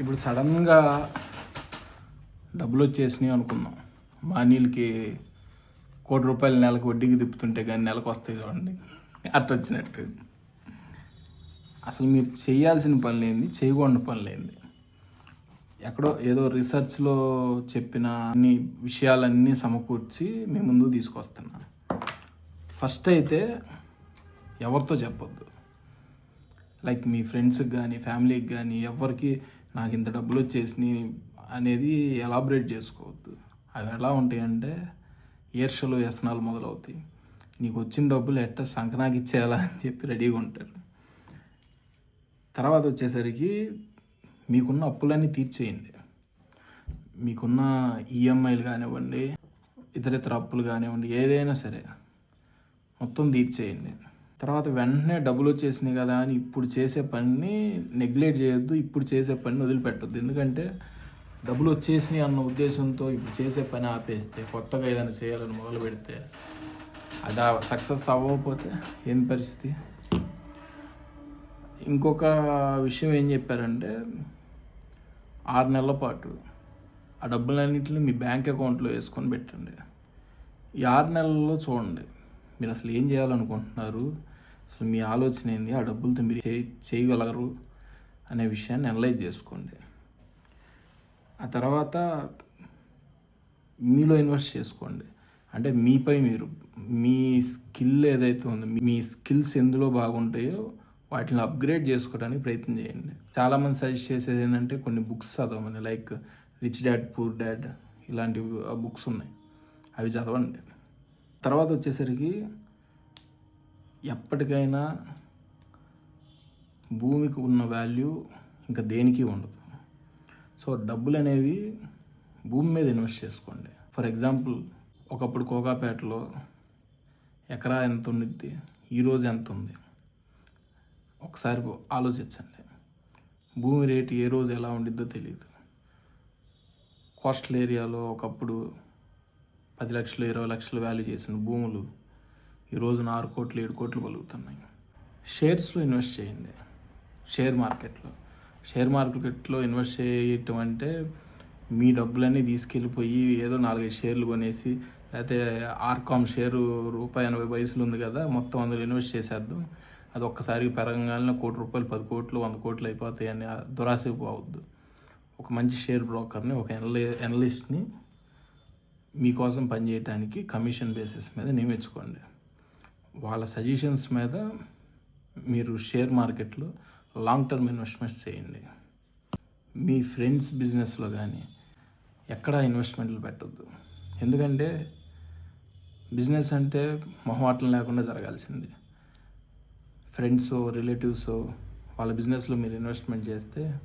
ఇప్పుడు సడన్గా డబ్బులు వచ్చేసినాయి అనుకుందాం. మా అనిల్కి కోటి రూపాయలు నెలకు వడ్డీకి తిప్పుతుంటే కానీ నెలకు వస్తాయి చూడండి. అట్ట వచ్చినట్టు. అసలు మీరు చేయాల్సిన పని లేనిది చేయకూడని పని లేనిది ఎక్కడో ఏదో రీసెర్చ్లో చెప్పిన అన్ని విషయాలన్నీ సమకూర్చి మీ ముందు తీసుకొస్తున్నా. ఫస్ట్ అయితే ఎవరితో చెప్పొద్దు. లైక్ మీ ఫ్రెండ్స్కి కానీ ఫ్యామిలీకి కానీ ఎవరికి నాకు ఇంత డబ్బులు వచ్చేసినాయి అనేది ఎలాబరేట్ చేసుకోవద్దు. అవి ఎలా ఉంటాయంటే ఈర్షలు వ్యసనాలు మొదలవుతాయి. నీకు వచ్చిన డబ్బులు ఎట్ట సంకనాకి ఇచ్చేయాలా అని చెప్పి రెడీగా ఉంటారు తర్వాత వచ్చేసరికి మీకున్న అప్పులన్నీ తీర్చేయండి. మీకున్న ఈఎంఐలు కానివ్వండి ఇతరితర అప్పులు కానివ్వండి ఏదైనా సరే మొత్తం తీర్చేయండి. తర్వాత వెంటనే డబ్బులు వచ్చేసినాయి కదా అని ఇప్పుడు చేసే పనిని నెగ్లెక్ట్ చేయొద్దు ఇప్పుడు చేసే పనిని వదిలిపెట్టొద్దు. ఎందుకంటే డబ్బులు వచ్చేసినాయి అన్న ఉద్దేశంతో ఇప్పుడు చేసే పని ఆపేస్తే కొత్తగా ఏదైనా చేయాలని మొదలు పెడితే అది సక్సెస్ అవ్వకపోతే ఏం పరిస్థితి? ఇంకొక విషయం ఏం చెప్పారంటే ఆరు నెలల పాటు ఆ డబ్బులన్నింటినీ మీ బ్యాంక్ అకౌంట్లో వేసుకొని పెట్టండి. ఈ ఆరు నెలల్లో చూడండి మీరు అసలు ఏం చేయాలనుకుంటున్నారు? అసలు మీ ఆలోచన ఏంది? ఆ డబ్బులతో మీరు చేయగలరు అనే విషయాన్ని అనలైజ్ చేసుకోండి. ఆ తర్వాత మీలో ఇన్వెస్ట్ చేసుకోండి. అంటే మీపై మీరు మీ స్కిల్ ఏదైతే ఉందో మీ స్కిల్స్ ఎందులో బాగుంటాయో వాటిని అప్గ్రేడ్ చేసుకోవడానికి ప్రయత్నం చేయండి. చాలామంది సజెస్ట్ చేసేది ఏంటంటే కొన్ని బుక్స్ చదవమని like rich dad poor dad ఇలాంటి బుక్స్ ఉన్నాయి. అవి చదవండి. తర్వాత వచ్చేసరికి ఎప్పటికైనా భూమికి ఉన్న వాల్యూ ఇంకా దేనికి ఉండదు. సో డబ్బులు అనేవి భూమి మీద ఇన్వెస్ట్ చేసుకోండి. ఫర్ ఎగ్జాంపుల్ ఒకప్పుడు కోకాపేటలో ఎకరా ఎంత ఉండిద్ది? ఈరోజు ఎంత ఉంది? ఒకసారి ఆలోచించండి. భూమి రేటు ఏ రోజు ఎలా ఉండిద్దో తెలియదు కోస్టల్ ఏరియాలో ఒకప్పుడు పది లక్షలు ఇరవై లక్షలు వాల్యూ చేసిన భూములు ఈరోజున ఆరు కోట్లు ఏడు కోట్లు పలుకుతున్నాయి షేర్స్లో ఇన్వెస్ట్ చేయండి. షేర్ మార్కెట్లో. షేర్ మార్కెట్లో ఇన్వెస్ట్ చేయటం అంటే మీ డబ్బులన్నీ తీసుకెళ్ళిపోయి ఏదో నాలుగైదు షేర్లు కొనేసి లేకపోతే ఆర్కామ్ షేరు రూపాయి ఎనభై పైసలు ఉంది కదా మొత్తం అందులో ఇన్వెస్ట్ చేసేద్దాం. అది ఒక్కసారి పెరగంగానే కోటి రూపాయలు పది కోట్లు వంద కోట్లు అయిపోతాయి అని దురాశకు పోవద్దు. ఒక మంచి షేర్ బ్రోకర్ని ఒక ఎనలి ఎనలిస్ట్ని మీకోసం పనిచేయడానికి కమిషన్ బేసిస్ మీద నియమించుకోండి. వాళ్ళ సజెషన్స్ మీద మీరు షేర్ మార్కెట్లో లాంగ్ టర్మ్ ఇన్వెస్ట్మెంట్స్ చేయండి. మీ ఫ్రెండ్స్ బిజినెస్లో కానీ ఎక్కడ ఇన్వెస్ట్మెంట్లు పెట్టద్దు. ఎందుకంటే బిజినెస్ అంటే మొహమాటం లేకుండా జరగాల్సింది. ఫ్రెండ్స్ రిలేటివ్స్ వాళ్ళ బిజినెస్లో మీరు ఇన్వెస్ట్మెంట్ చేస్తే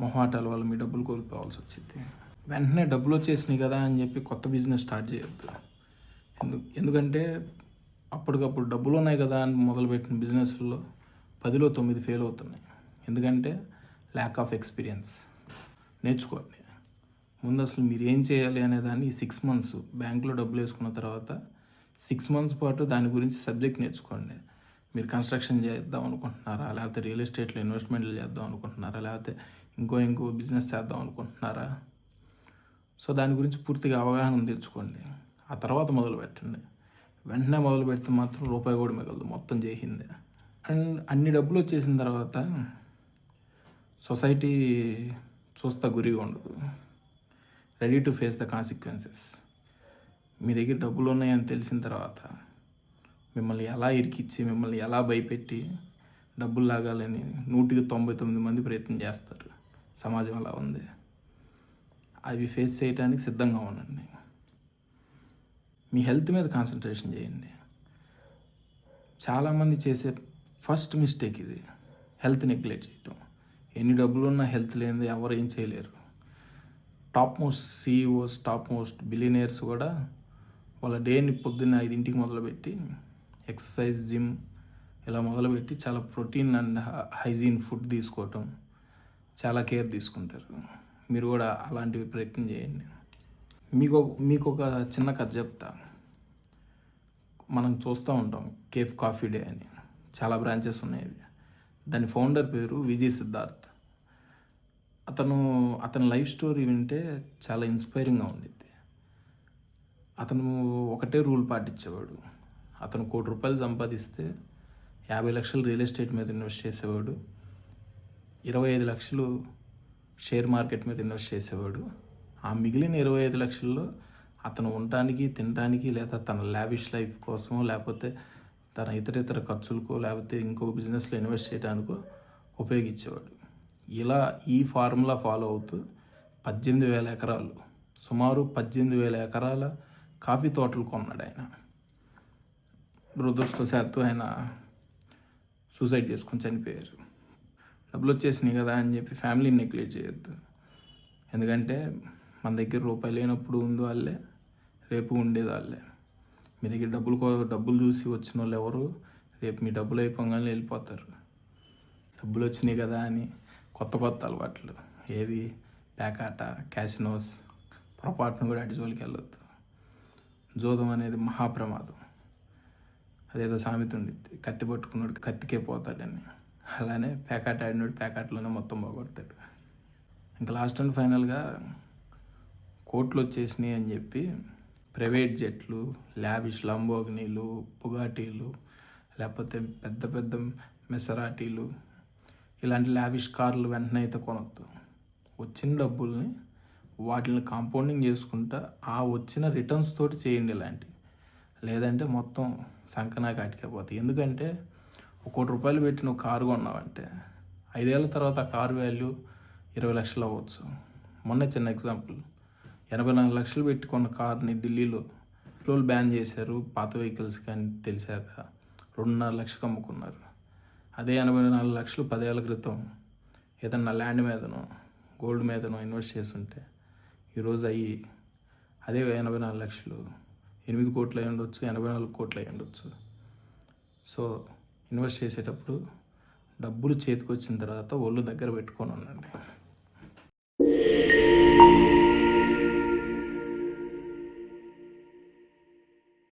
మొహమాటాల వల్ల మీ డబ్బులు కోల్పోవాల్సి వచ్చింది వెంటనే డబ్బులు వచ్చేసినాయి కదా అని చెప్పి కొత్త బిజినెస్ స్టార్ట్ చేయొద్దు. ఎందు ఎందుకంటే అప్పటికప్పుడు డబ్బులు ఉన్నాయి కదా అని మొదలుపెట్టిన బిజినెస్లో పదిలో తొమ్మిది ఫెయిల్ అవుతున్నాయి. ఎందుకంటే ల్యాక్ ఆఫ్ ఎక్స్పీరియన్స్ నేర్చుకోండి ముందు అసలు మీరు ఏం చేయాలి అనే దాన్ని సిక్స్ మంత్స్ బ్యాంకులో డబ్బులు వేసుకున్న తర్వాత సిక్స్ మంత్స్ పాటు దాని గురించి సబ్జెక్ట్ నేర్చుకోండి. మీరు కన్స్ట్రక్షన్ చేద్దాం అనుకుంటున్నారా? లేకపోతే రియల్ ఎస్టేట్లో ఇన్వెస్ట్మెంట్లు చేద్దాం అనుకుంటున్నారా? లేకపోతే ఇంకో ఇంకో బిజినెస్ చేద్దాం అనుకుంటున్నారా? సో దాని గురించి పూర్తిగా అవగాహన తెచ్చుకోండి. ఆ తర్వాత మొదలు పెట్టండి. వెంటనే మొదలు పెడితే మాత్రం రూపాయి కూడా మిగలదు. మొత్తం చేసింది అండ్ అన్ని డబ్బులు వచ్చేసిన తర్వాత సొసైటీ చూస్తా గురిగా ఉండదు. Ready to face the consequences మీ దగ్గర డబ్బులు ఉన్నాయని తెలిసిన తర్వాత మిమ్మల్ని ఎలా ఇరికిచ్చి మిమ్మల్ని ఎలా భయపెట్టి డబ్బులు లాగాలని నూటికి తొంభై తొమ్మిది మంది ప్రయత్నం చేస్తారు. సమాజం అలా ఉంది. అవి ఫేస్ చేయడానికి సిద్ధంగా ఉండండి. మీ హెల్త్ మీద కాన్సన్ట్రేషన్ చేయండి. చాలామంది చేసే ఫస్ట్ మిస్టేక్ ఇది. హెల్త్ నెగ్లెక్ట్ చేయటం. ఎన్ని డబ్బులు ఉన్నా హెల్త్ లేనిది ఎవరు ఏం చేయలేరు. Top most CEOs top most billionaires కూడా వాళ్ళ డేని పొద్దున్న ఐదింటికి మొదలుపెట్టి ఎక్సర్సైజ్ జిమ్ ఇలా మొదలుపెట్టి చాలా ప్రోటీన్ అండ్ హైజీన్ ఫుడ్ తీసుకోవటం చాలా కేర్ తీసుకుంటారు. మీరు కూడా అలాంటివి ప్రయత్నం చేయండి. మీకు మీకు ఒక చిన్న కథ చెప్తా. మనం చూస్తూ ఉంటాం కేఫ్ కాఫీ డే అని. చాలా బ్రాంచెస్ ఉన్నాయి దాని ఫౌండర్ పేరు విజయ్ సిద్ధార్థ్. అతను అతని లైఫ్ స్టోరీ వింటే చాలా ఇన్స్పైరింగ్గా ఉండిద్ది. అతను ఒకటే రూల్ పాటించేవాడు. అతను కోటి రూపాయలు సంపాదిస్తే యాభై లక్షలు రియల్ ఎస్టేట్ మీద ఇన్వెస్ట్ చేసేవాడు. ఇరవై ఐదు లక్షలు షేర్ మార్కెట్ మీద ఇన్వెస్ట్ చేసేవాడు. ఆ మిగిలిన ఇరవై ఐదు లక్షల్లో అతను ఉండటానికి తినడానికి లేదా తన లావిష్ లైఫ్ కోసమో లేకపోతే తన ఇతర ఇతర ఖర్చులకో లేకపోతే ఇంకో బిజినెస్లో ఇన్వెస్ట్ చేయడానికో ఉపయోగించేవాడు. ఇలా ఈ ఫార్ములా ఫాలో అవుతూ పద్దెనిమిది వేల ఎకరాలు సుమారు పద్దెనిమిది వేల ఎకరాల కాఫీ తోటలు కొన్నాడు ఆయన. దురదృష్టశాత్తు ఆయన సూసైడ్ చేసుకొని చనిపోయారు. డబ్బులు వచ్చేసినాయి కదా అని చెప్పి ఫ్యామిలీని నెగ్లెక్ట్ చేయొద్దు. ఎందుకంటే మన దగ్గర రూపాయి లేనప్పుడు ఉంది వాళ్ళే రేపు ఉండేదాళ్ళే. మీ దగ్గర డబ్బులు కో- డబ్బులు చూసి వచ్చిన వాళ్ళు ఎవరు? రేపు మీ డబ్బులు అయిపోగానే వెళ్ళిపోతారు. డబ్బులు వచ్చినాయి కదా అని కొత్త కొత్త అలవాట్లు. ఏది? పేకాట క్యాసినోస్ పొరపాటును కూడా అటు జోలికి వెళ్ళొద్దు. జోదం అనేది మహాప్రమాదం. అదేదో సామెత ఉండిద్ది. కత్తి పట్టుకున్నాడు కత్తికే పోతాడని. అలానే పేకాట ఆడినాడు పేకాటలోనే మొత్తం పోగొడతాడు. ఇంకా లాస్ట్ అండ్ ఫైనల్గా కోట్లు వచ్చేసినాయి అని చెప్పి ప్రైవేట్ జెట్లు ల్యావిష్ లంబోగినీలు పుగాటీలు లేకపోతే పెద్ద పెద్ద మెసరాటీలు ఇలాంటి లావిష్ కార్లు వెంటనే అయితే కొనొద్దు. వచ్చిన డబ్బుల్ని వాటిని కాంపౌండింగ్ చేసుకుంటా ఆ వచ్చిన రిటర్న్స్ తోటి చేయండి ఇలాంటివి. లేదంటే మొత్తం సంకనా కాటికపోతాయి ఎందుకంటే ఒక కోటి రూపాయలు పెట్టి నువ్వు కారు కొన్నావంటే ఐదేళ్ళ తర్వాత ఆ కారు వాల్యూ ఇరవై లక్షలు అవ్వచ్చు. మొన్న చిన్న ఎగ్జాంపుల్. ఎనభై నాలుగు లక్షలు పెట్టి కొన్న కార్ని ఢిల్లీలో పెట్రోల్ బ్యాన్ చేశారు. పాత వెహికల్స్ కానీ తెలిసాక రెండున్నర లక్షకు అమ్ముకున్నారు. అదే ఎనభై నాలుగు లక్షలు పదేళ్ళ క్రితం ఏదన్నా ల్యాండ్ మీదనో గోల్డ్ మీదనో ఇన్వెస్ట్ చేస్తుంటే ఈరోజు అయ్యి అదే ఎనభై నాలుగు లక్షలు ఎనిమిది కోట్లు అయి ఉండొచ్చు ఎనభై నాలుగు కోట్లు అయి ఉండొచ్చు. సో ఇన్వెస్ట్ చేసేటప్పుడు డబ్బులు చేతికి వచ్చిన తర్వాత ఒళ్ళు దగ్గర పెట్టుకొని ఉండండి.